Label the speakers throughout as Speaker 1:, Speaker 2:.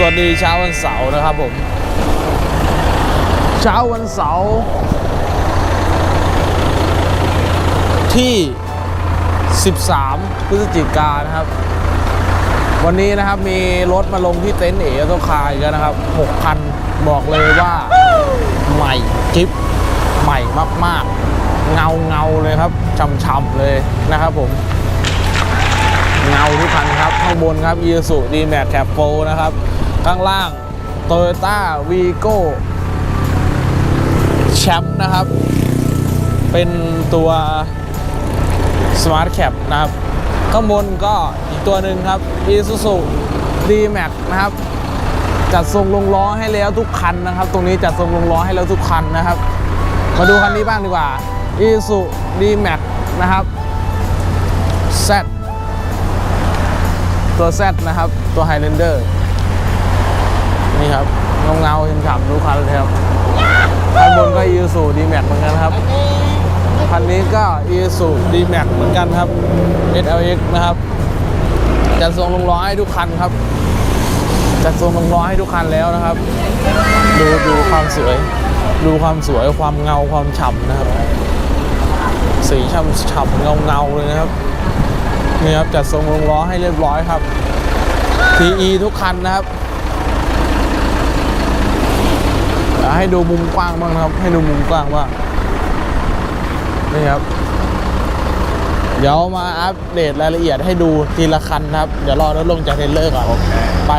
Speaker 1: สวัสดีเช้าวันเสาร์นะครับผม เช้าวันเสาร์ที่ 13 พฤศจิกายนะครับ วันนี้นะครับมีรถมาลงที่เต็นท์เอ๋อโตคาอีกแล้วนะครับ 6 คัน บอกเลยว่าใหม่จิ๊บใหม่มากๆ เงาเงาเลยครับช่ำๆเลยนะครับผมเงาทุกคันครับ ข้างบนครับ i s u d m a x Cap 4นะครับ ข้างล่าง Toyota Vigo แชมป์นะครับ เป็นตัว Smart Cap นะครับ ข้างบนก็อีกตัวหนึ่งครับ Isuzu D-Max นะครับ จัดทรงลงล้อให้แล้วทุกคันนะครับ ตรงนี้จัดทรงลงล้อให้แล้วทุกคันนะครับ มาดูคันนี้บ้างดีกว่า Isuzu D-Max นะครับ Z ตัว Z นะครับ ตัว Highlander นี่ครับเงาเงาๆฉ่ำๆทุกคันเลยครับคันบนก็ Isuzu D-Max เหมือนกันครับคันนี้ก็ Isuzu D-Max เหมือนกันครับ SLX นะครับจัดทรงลงล้อให้ทุกคันครับจัดทรงลงล้อให้ทุกคันแล้วนะครับ ดูดูความสวยดูความสวยความเงาความฉ่ำนะครับ สีฉ่ำฉ่ำเงาเงาๆเลยนะครับนี่ครับจัดทรงลงล้อให้เรียบร้อยครับ TE ทุกคันนะครับเดี๋ ยวให้ดูมุมกว้างบ้างนะครับ ให้ดูมุมกว้างว่างนี่ครับ เดี๋ยวมาอัปเดตรายละเอียดให้ดูทีละคันนะครับ เดี๋ยวรอรถลงจากเทรลเลอร์ก่อนไป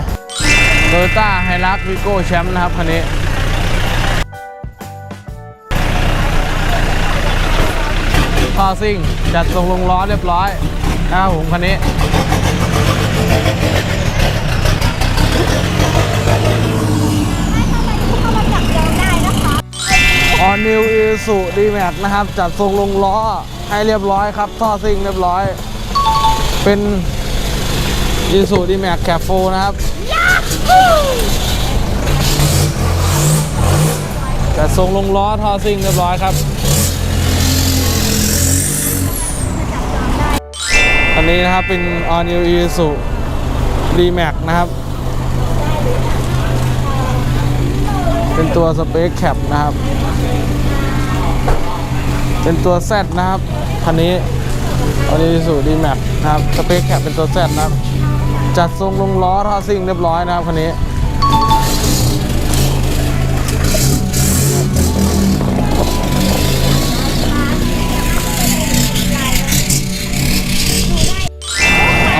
Speaker 1: โตโยต้าไฮรักวิโก้แชมป์นะครับคันนี้ท่อซิ่งจัดทรงลงล้อเรียบร้อยนะครับผมคันนี้ ออนิวอีสุดีแม็กนะครับ จัดทรงลงล้อให้เรียบร้อยครับ ท่อซิ่งเรียบร้อย เป็นอีสุดีแม็กแคปโฟนะครับจัดทรงลงล้อท่อซิ่งเรียบร้อยครับอันนี้นะครับเป็น All New Isuzu D-Max นะครับ เป็นตัว Space Cap นะครับ เป็นตัว Z นะครับคันนี้ All New Isuzu D-Max นะครับ Space Cap เป็นตัว Z นะครับ จัดทรงลงล้อท่อซิ่งเรียบร้อยนะครับคันนี้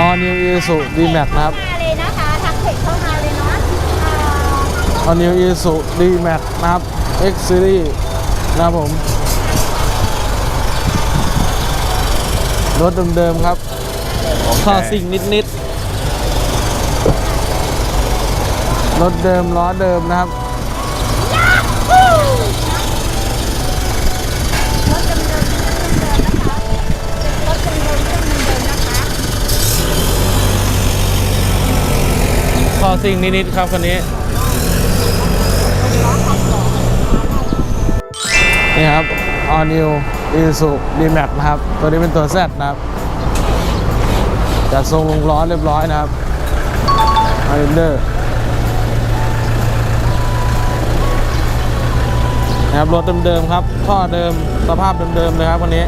Speaker 1: All New Isuzu D-Max นะครับ
Speaker 2: มาเลยนะคะทักเพจเข้ามาเลยเนาะอ่า
Speaker 1: All New E-Su D-Max นะครับ X Series นะครับผม รถเดิมๆครับท่อซิ่งนิดๆ รถเดิมล้อเดิมนะครับ
Speaker 2: รถเดิมๆเดิมๆนะคะรถเดิมๆเดิมๆนะคะ
Speaker 1: ท่อซิ่งนิดๆครับคันนี้นี่ครับ อีซูดีแม็กนะครับ ตัวนี้เป็นตัวแซดนะครับจัดทรงลงล้อเรียบร้อยนะครับไฮเดอร์นะครับรถเดิมๆครับท่อเดิมสภาพเดิมๆเลยครับวันนี้